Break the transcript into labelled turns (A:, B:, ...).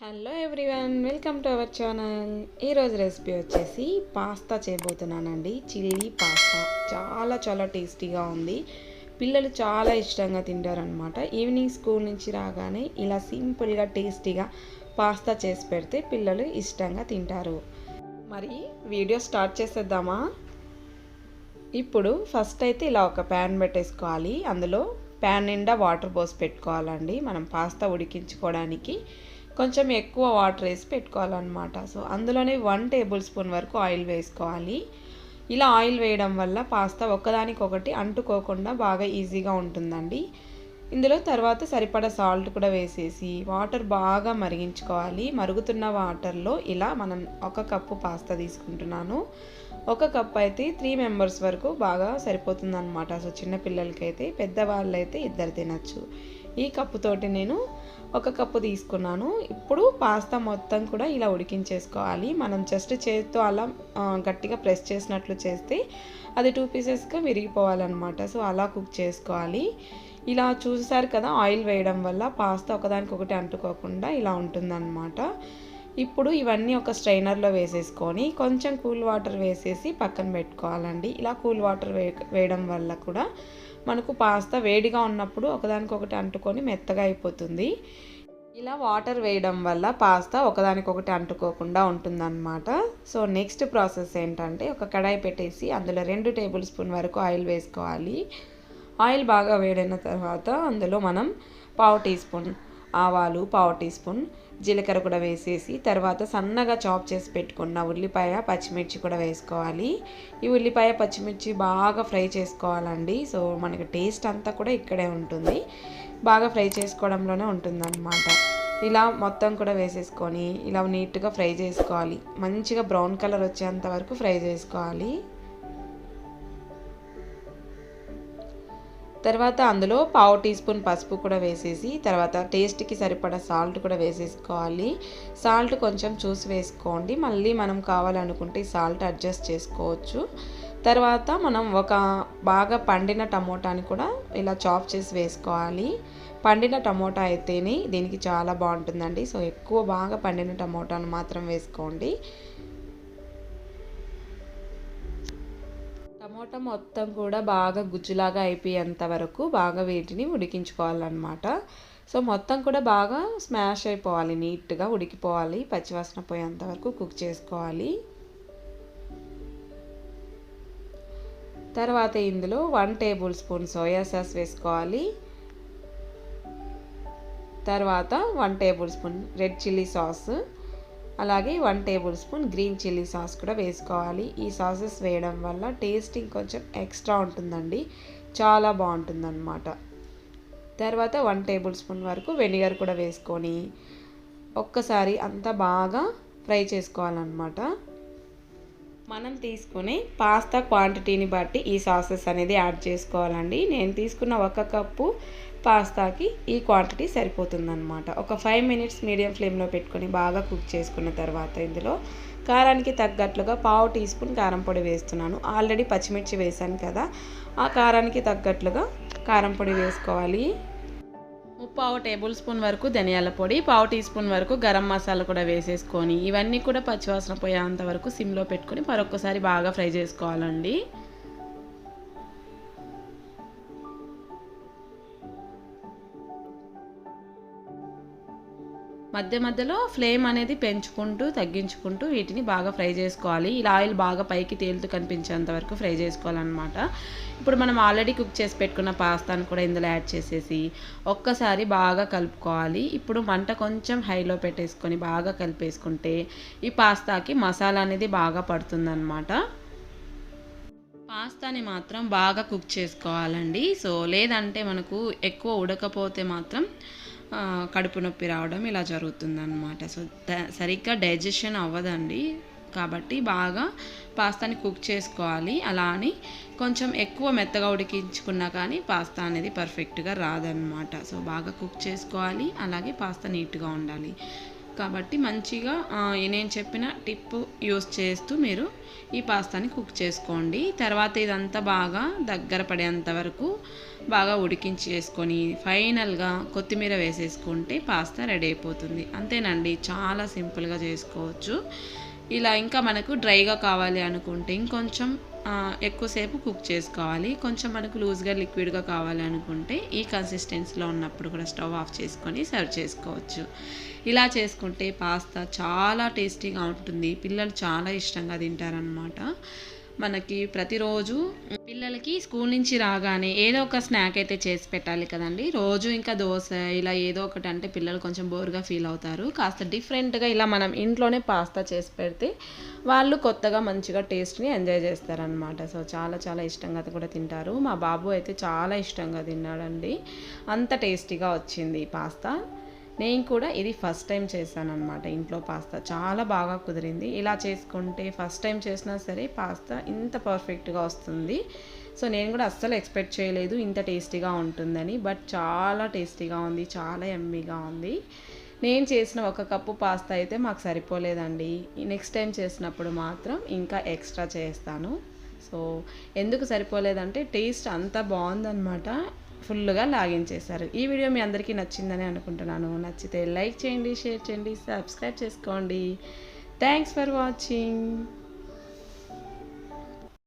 A: Hello everyone welcome to our channel. ఈరోజు recipe వచ్చేసి pasta చేయబోతున్నానండి. Chilli pasta. చాలా చాలా టేస్టీగా ఉంది. పిల్లలు చాలా ఇష్టంగా తింటారనమాట ఈవినింగ్ స్కూల్ నుంచి రాగానే ఇలా సింపుల్గా టేస్టీగా పాస్తా చేసి పెడితే పిల్లలు ఇష్టంగా తింటారు. మరి వీడియో స్టార్ట్ చేసేద్దామా? ఇప్పుడు ఫస్ట్ అయితే ఇలా ఒక ప్యాన్ పెట్టేసుకోవాలి. అందులో ప్యాన్ నిండా వాటర్ పోసి పెట్టుకోవాలండి. మనం పాస్తా ఉడికించుకోవడానికి కొంచెం ఎక్కువ వాటర్ వేసి పెట్టుకోవాలన్నమాట. సో అందులోనే వన్ టేబుల్ స్పూన్ వరకు ఆయిల్ వేసుకోవాలి. ఇలా ఆయిల్ వేయడం వల్ల పాస్తా ఒకదానికొకటి అంటుకోకుండా బాగా ఈజీగా ఉంటుందండి. ఇందులో తర్వాత సరిపడా సాల్ట్ కూడా వేసేసి వాటర్ బాగా మరిగించుకోవాలి. మరుగుతున్న వాటర్లో ఇలా మనం ఒక కప్పు పాస్తా తీసుకుంటున్నాను. ఒక కప్ అయితే త్రీ మెంబర్స్ వరకు బాగా సరిపోతుందన్నమాట. సో చిన్నపిల్లలకైతే పెద్దవాళ్ళైతే ఇద్దరు తినచ్చు. ఈ కప్పుతోటి నేను ఒక కప్పు తీసుకున్నాను. ఇప్పుడు పాస్తా మొత్తం కూడా ఇలా ఉడికించేసుకోవాలి. మనం జస్ట్ చేతితో అలా గట్టిగా ప్రెస్ చేసినట్లు చేస్తే అది టూ పీసెస్గా విరిగిపోవాలన్నమాట. సో అలా కుక్ చేసుకోవాలి. ఇలా చూసారు కదా ఆయిల్ వేయడం వల్ల పాస్తా ఒకదానికొకటి అంటుకోకుండా ఇలా ఉంటుందన్నమాట. ఇప్పుడు ఇవన్నీ ఒక స్ట్రైనర్లో వేసేసుకొని కొంచెం కూల్ వాటర్ వేసేసి పక్కన పెట్టుకోవాలండి. ఇలా కూల్ వాటర్ వే వేయడం వల్ల కూడా మనకు పాస్తా వేడిగా ఉన్నప్పుడు ఒకదానికొకటి అంటుకొని మెత్తగా అయిపోతుంది. ఇలా వాటర్ వేయడం వల్ల పాస్తా ఒకదానికొకటి అంటుకోకుండా ఉంటుందన్నమాట. సో నెక్స్ట్ ప్రాసెస్ ఏంటంటే ఒక కడాయి పెట్టేసి అందులో రెండు టేబుల్ స్పూన్ వరకు ఆయిల్ వేసుకోవాలి. ఆయిల్ బాగా వేడైన తర్వాత అందులో మనం పావు టీ స్పూన్ ఆవాలు పావు టీ స్పూన్ జీలకర్ర కూడా వేసేసి తర్వాత సన్నగా చాప్ చేసి పెట్టుకున్న ఉల్లిపాయ పచ్చిమిర్చి కూడా వేసుకోవాలి. ఈ ఉల్లిపాయ పచ్చిమిర్చి బాగా ఫ్రై చేసుకోవాలండి. సో మనకి టేస్ట్ అంతా కూడా ఇక్కడే ఉంటుంది. బాగా ఫ్రై చేసుకోవడంలోనే ఉంటుందన్నమాట. ఇలా మొత్తం కూడా వేసేసుకొని ఇలా నీట్గా ఫ్రై చేసుకోవాలి. మంచిగా బ్రౌన్ కలర్ వచ్చేంత వరకు ఫ్రై చేసుకోవాలి. తర్వాత అందులో పావు టీ స్పూన్ పసుపు కూడా వేసేసి తర్వాత టేస్ట్కి సరిపడా సాల్ట్ కూడా వేసేసుకోవాలి. సాల్ట్ కొంచెం చూసి వేసుకోండి. మళ్ళీ మనం కావాలనుకుంటే సాల్ట్ అడ్జస్ట్ చేసుకోవచ్చు. తర్వాత మనం ఒక బాగా పండిన టమోటాని కూడా ఇలా చాప్ చేసి వేసుకోవాలి. పండిన టమోటా అయితేనే దీనికి చాలా బాగుంటుందండి. సో ఎక్కువ బాగా పండిన టమోటాను మాత్రం వేసుకోండి. టమోటా మొత్తం కూడా బాగా గుజ్జులాగా అయిపోయేంత వరకు బాగా వీటిని ఉడికించుకోవాలన్నమాట. సో మొత్తం కూడా బాగా స్మాష్ అయిపోవాలి నీట్గా ఉడికిపోవాలి పచ్చివాసన పోయేంత వరకు కుక్ చేసుకోవాలి. తర్వాత ఇందులో one tablespoon soya sauce వేసుకోవాలి. తర్వాత one tablespoon red chilli sauce అలాగే one tablespoon green chilli sauce కూడా వేసుకోవాలి. ఈ సాసెస్ వేయడం వల్ల టేస్టింగ్ కొంచెం ఎక్స్ట్రా ఉంటుందండి. చాలా బాగుంటుందన్నమాట. తర్వాత వన్ టేబుల్ స్పూన్ వరకు వెనిగర్ కూడా వేసుకొని ఒక్కసారి అంతా బాగా ఫ్రై చేసుకోవాలన్నమాట. మనం తీసుకునే పాస్తా క్వాంటిటీని బట్టి ఈ సాసెస్ అనేది యాడ్ చేసుకోవాలండి. నేను తీసుకున్న ఒక కప్పు పాస్తాకి ఈ క్వాంటిటీ సరిపోతుందన్నమాట. ఒక ఫైవ్ మినిట్స్ మీడియం ఫ్లేమ్లో పెట్టుకొని బాగా కుక్ చేసుకున్న తర్వాత ఇందులో కారానికి తగ్గట్లుగా పావు టీ స్పూన్ కారం పొడి వేస్తున్నాను. ఆల్రెడీ పచ్చిమిర్చి వేసాను కదా ఆ కారానికి తగ్గట్లుగా కారం పొడి వేసుకోవాలి. పావు టేబుల్ స్పూన్ వరకు ధనియాల పొడి పావు టీ స్పూన్ వరకు గరం మసాలా కూడా వేసేసుకొని ఇవన్నీ కూడా పచ్చివాసన పోయేంత వరకు సిమ్లో పెట్టుకొని మరొకసారి బాగా ఫ్రై చేసుకోవాలండి. మధ్య మధ్యలో ఫ్లేమ్ అనేది పెంచుకుంటూ తగ్గించుకుంటూ వీటిని బాగా ఫ్రై చేసుకోవాలి. ఇలా ఆయిల్ బాగా పైకి తేలుతూ కనిపించేంత వరకు ఫ్రై చేసుకోవాలన్నమాట. ఇప్పుడు మనం ఆల్రెడీ కుక్ చేసి పెట్టుకున్న పాస్తాను కూడా ఇందులో యాడ్ చేసేసి ఒక్కసారి బాగా కలుపుకోవాలి. ఇప్పుడు మంట కొంచెం హైలో పెట్టేసుకొని బాగా కలిపేసుకుంటే ఈ పాస్తాకి మసాలా అనేది బాగా పడుతుందన్నమాట. పాస్తాని మాత్రం బాగా కుక్ చేసుకోవాలండి. సో లేదంటే మనకు ఎక్కువ ఉడకపోతే మాత్రం కడుపు నొప్పి రావడం ఇలా జరుగుతుందన్నమాట. సో సరిగ్గా డైజెషన్ అవ్వదండి. కాబట్టి బాగా పాస్తాని కుక్ చేసుకోవాలి. అలా అని కొంచెం ఎక్కువ మెత్తగా ఉడికించుకున్నా కానీ పాస్తా అనేది పర్ఫెక్ట్గా రాదనమాట సో బాగా కుక్ చేసుకోవాలి. అలాగే పాస్తా నీట్గా ఉండాలి. కాబట్టి మంచిగా నేను చెప్పిన టిప్ యూస్ చేస్తూ మీరు ఈ పాస్తాని కుక్ చేసుకోండి. తర్వాత ఇదంతా బాగా దగ్గర పడేంత వరకు బాగా ఉడికించి వేసుకొని ఫైనల్గా కొత్తిమీర వేసేసుకుంటే పాస్తా రెడీ అయిపోతుంది. అంతేనండి చాలా సింపుల్గా చేసుకోవచ్చు. ఇలా ఇంకా మనకు డ్రైగా కావాలి అనుకుంటే ఇంకొంచెం ఎక్కువసేపు కుక్ చేసుకోవాలి. కొంచెం మనకు లూజ్గా లిక్విడ్గా కావాలి అనుకుంటే ఈ కన్సిస్టెన్సీలో ఉన్నప్పుడు కూడా స్టవ్ ఆఫ్ చేసుకొని సర్వ్ చేసుకోవచ్చు. ఇలా చేసుకుంటే పాస్తా చాలా టేస్టీగా ఉంటుంది. పిల్లలు చాలా ఇష్టంగా తింటారనమాట మనకి ప్రతిరోజు పిల్లలకి స్కూల్ నుంచి రాగానే ఏదో ఒక స్నాక్ అయితే చేసి పెట్టాలి కదండి. రోజు ఇంకా దోశ ఇలా ఏదో ఒకటి అంటే పిల్లలు కొంచెం బోర్గా ఫీల్ అవుతారు. కాస్త డిఫరెంట్గా ఇలా మనం ఇంట్లోనే పాస్తా చేసి పెడితే వాళ్ళు కొత్తగా మంచిగా టేస్ట్ని ఎంజాయ్ చేస్తారనమాట సో చాలా చాలా ఇష్టంగా కూడా తింటారు. మా బాబు అయితే చాలా ఇష్టంగా తిన్నాడండి. అంత టేస్టీగా వచ్చింది ఈ పాస్తా నేను కూడా ఇది ఫస్ట్ టైం చేశాను అనమాట ఇంట్లో పాస్తా. చాలా బాగా కుదిరింది. ఇలా చేసుకుంటే ఫస్ట్ టైం చేసినా సరే పాస్తా ఇంత పర్ఫెక్ట్గా వస్తుంది. సో నేను కూడా అస్సలు ఎక్స్పెక్ట్ చేయలేదు ఇంత టేస్టీగా ఉంటుందని. బట్ చాలా టేస్టీగా ఉంది చాలా ఎమ్మీగా ఉంది. నేను చేసిన ఒక కప్పు పాస్తా అయితే మాకు సరిపోలేదండి. నెక్స్ట్ టైం చేసినప్పుడు మాత్రం ఇంకా ఎక్స్ట్రా చేస్తాను. సో ఎందుకు సరిపోలేదంటే టేస్ట్ అంత బాగుందనమాట ఫుల్గా లాగించేశారు ఈ వీడియో మీ అందరికీ నచ్చిందని అనుకుంటున్నాను. నచ్చితే లైక్ చేయండి షేర్ చేయండి సబ్స్క్రైబ్ చేసుకోండి. Thanks for watching.